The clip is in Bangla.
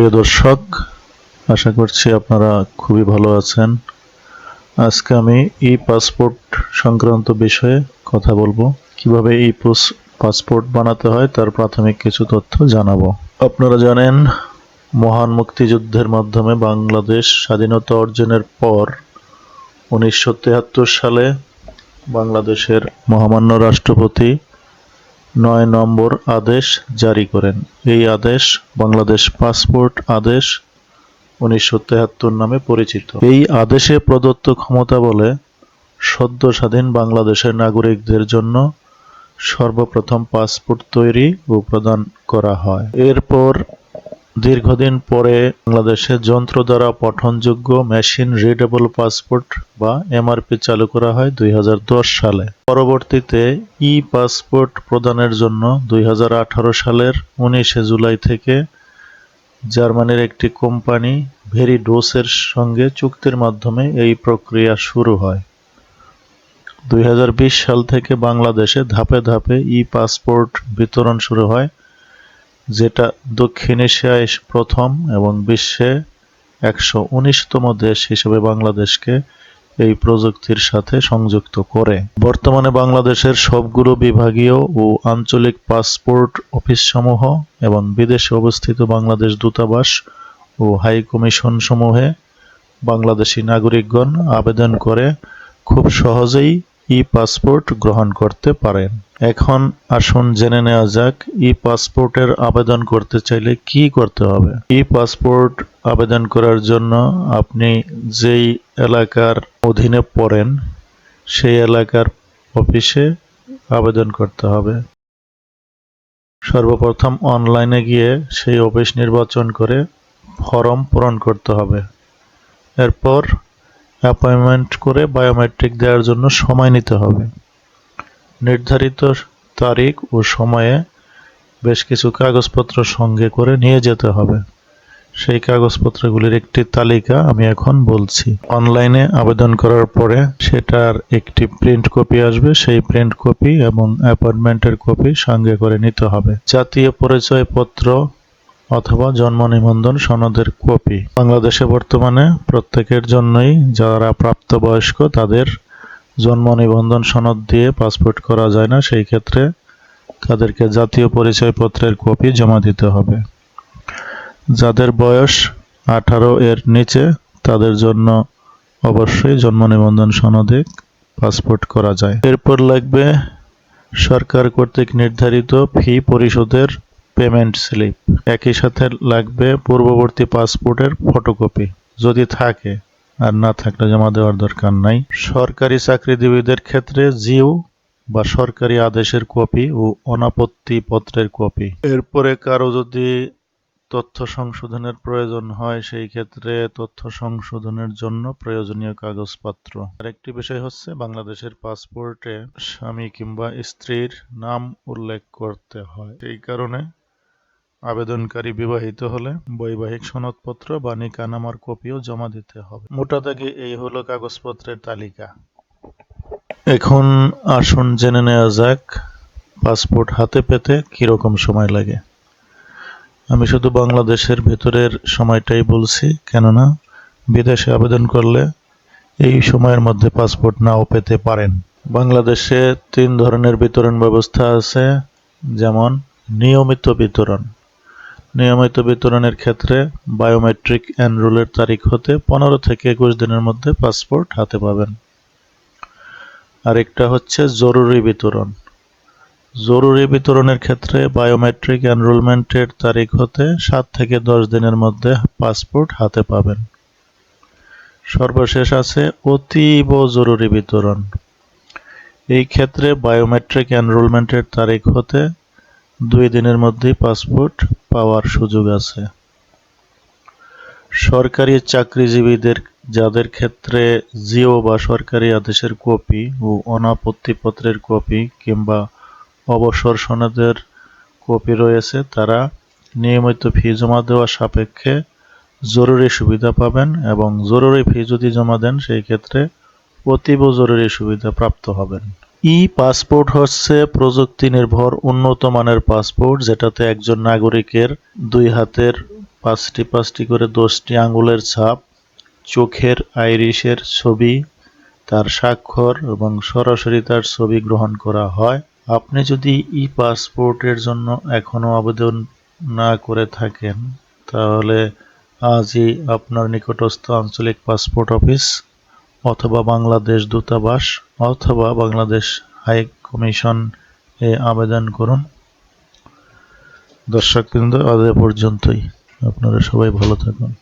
প্রিয় দর্শক, আশা করছি আপনারা খুবই ভালো আছেন। আজকে আমি ই পাসপোর্ট সংক্রান্ত বিষয়ে কথা বলব। কীভাবে ই পাসপোর্ট বানাতে হয় তার প্রাথমিক কিছু তথ্য জানাব। আপনারা জানেন, মহান মুক্তিযুদ্ধের মাধ্যমে বাংলাদেশ স্বাধীনতা অর্জনের পর উনিশশো সালে বাংলাদেশের মহামান্য রাষ্ট্রপতি নয় নম্বর আদেশ জারি করেন। এই আদেশ বাংলাদেশ পাসপোর্ট আদেশ উনিশশো তেহাত্তর নামে পরিচিত। এই আদেশে প্রদত্ত ক্ষমতা বলে সদ্য স্বাধীন বাংলাদেশের নাগরিকদের জন্য সর্বপ্রথম পাসপোর্ট তৈরি ও প্রদান করা হয়। এরপর দীর্ঘদিন পরে বাংলাদেশে যন্ত্র দ্বারা পঠনযোগ্য মেশিন রিডেবল পাসপোর্ট বা এমআরপি চালু করা হয় দুই হাজার দশ সালে। পরবর্তীতে ই পাসপোর্ট প্রদানের জন্য দুই হাজার আঠারো সালের উনিশে জুলাই থেকে জার্মানির একটি কোম্পানি ভেরিডোসের সঙ্গে চুক্তির মাধ্যমে এই প্রক্রিয়া শুরু হয়। দুই হাজার বিশ সাল থেকে বাংলাদেশে ধাপে ধাপে ই পাসপোর্ট বিতরণ শুরু হয়। যেটা দক্ষিণ এশিয়ায় প্রথম এবং বিশ্বে একশো উনিশতম দেশ হিসেবে বাংলাদেশকে এই প্রযুক্তির সাথে সংযুক্ত করে। বর্তমানে বাংলাদেশের সবগুলো বিভাগীয় ও আঞ্চলিক পাসপোর্ট অফিসসমূহ এবং বিদেশে অবস্থিত বাংলাদেশ দূতাবাস ও হাই কমিশন সমূহে বাংলাদেশি নাগরিকগণ আবেদন করে খুব সহজেই ই পাসপোর্ট গ্রহণ করতে পারেন। এখন আসুন জেনে নেওয়া যাক ই পাসপোর্টের আবেদন করতে চাইলে কি করতে হবে? ই পাসপোর্ট আবেদন করার জন্য আপনি যেই এলাকার অধীনে পড়েন, সেই এলাকার অফিসে আবেদন করতে হবে। সর্বপ্রথম অনলাইনে গিয়ে সেই অফিস নির্বাচন করে ফর্ম পূরণ করতে হবে। এরপর অ্যাপয়েন্টমেন্ট করে বায়োমেট্রিক দেওয়ার জন্য সময় নিতে হবে। নির্ধারিত তারিখ ও সময়ে বেশ কিছু কাগজপত্র সঙ্গে করে নিয়ে যেতে হবে। সেই কাগজপত্রগুলির একটি তালিকা আমি এখন বলছি। অনলাইনে আবেদন করার পরে সেটার একটি প্রিন্ট কপি আসবে। সেই প্রিন্ট কপি এবং অ্যাপয়েন্টমেন্টের কপি সঙ্গে করে নিতে হবে। জাতীয় পরিচয়পত্র অথবা জন্ম নিবন্ধন সনদের কপি। বাংলাদেশে বর্তমানে প্রত্যেকের জন্যই যারা প্রাপ্তবয়স্ক তাদের জন্ম নিবন্ধন সনদ দিয়ে পাসপোর্ট করা যায় না, সেই ক্ষেত্রে তাদেরকে জাতীয় পরিচয়পত্রের কপি জমা দিতে হবে। যাদের বয়স আঠারো এর নিচে তাদের জন্য অবশ্যই জন্ম নিবন্ধন সনদে পাসপোর্ট করা যায়। এরপর লাগবে সরকার কর্তৃক নির্ধারিত ফি পরিশোধের পেমেন্ট স্লিপ একই সাথে লাগবে পূর্ববর্তী পাসপোর্টের ফটোকপি যদি থাকে। আর না থাকলে জমা দেওয়ার দরকার নাই। সরকারি চাকরিজীবীদের ক্ষেত্রে জিও বা সরকারি আদেশের কপি ও অনাপত্তি পত্রের কপি এরপরে কারও যদি তথ্য সংশোধনের প্রয়োজন হয়, সেই ক্ষেত্রে তথ্য সংশোধনের জন্য প্রয়োজনীয় কাগজপত্র। আরেকটি বিষয় হচ্ছে, বাংলাদেশের পাসপোর্টে স্বামী কিংবা স্ত্রীর নাম উল্লেখ করতে হয়। এই কারণে আবেদনকারী বিবাহিত হলে বৈবাহিক সনদপত্র বা নিকানামার কপিও জমা দিতে হবে। মোটা দাগে এই হলো কাগজপত্রের তালিকা। এখন আসুন জেনে নেওয়া যাক পাসপোর্ট হাতে পেতে কীরকম সময় লাগে। আমি শুধু বাংলাদেশের ভেতরের সময়টাই বলছি, কেননা বিদেশে আবেদন করলে এই সময়ের মধ্যে পাসপোর্ট নাও পেতে পারেন। বাংলাদেশে তিন ধরনের বিতরণ ব্যবস্থা আছে, যেমন নিয়মিত বিতরণ। নিয়মিত বিতরণের ক্ষেত্রে বায়োমেট্রিক এনরোলের তারিখ হতে পনেরো থেকে একুশ দিনের মধ্যে পাসপোর্ট হাতে পাবেন। আরেকটা হচ্ছে জরুরি বিতরণ। জরুরি বিতরণের ক্ষেত্রে বায়োমেট্রিক এনরোলমেন্টের তারিখ হতে সাত থেকে দশ দিনের মধ্যে পাসপোর্ট হাতে পাবেন। সর্বশেষ আছে অতীব জরুরি বিতরণ। এই ক্ষেত্রে বায়োমেট্রিক এনরোলমেন্টের তারিখ হতে দুই দিনের মধ্যেই পাসপোর্ট পাওয়ার সুযোগ আছে। সরকারি চাকরিজীবীদের, যাদের ক্ষেত্রে জিও বা সরকারি আদেশের কপি ও অনাপত্তিপত্রের কপি কিংবা অবসর সনদের কপি রয়েছে, তারা নিয়মিত ফি জমা দেওয়া সাপেক্ষে জরুরি সুবিধা পাবেন এবং জরুরি ফি যদি জমা দেন, সেই ক্ষেত্রে অতীব জরুরি সুবিধা প্রাপ্ত হবেন। ই পাসপোর্ট হচ্ছে প্রযুক্তি নির্ভর উন্নত মানের পাসপোর্ট, যেটাতে একজন নাগরিকের দুই হাতের পাঁচটি পাঁচটি করে দশটি আঙুলের ছাপ, চোখের আইরিশের ছবি, তার স্বাক্ষর এবং সরাসরি তার ছবি গ্রহণ করা হয়। আপনি যদি ই পাসপোর্টের জন্য এখনও আবেদন না করে থাকেন, তাহলে আজই আপনার নিকটস্থ আঞ্চলিক পাসপোর্ট অফিস অথবা বাংলাদেশ দূতাবাস অথবা বাংলাদেশ হাই কমিশন এ আবেদন করুন। দর্শকবৃন্দ, আজ এ পর্যন্তই। আপনারা সবাই ভালো থাকুন।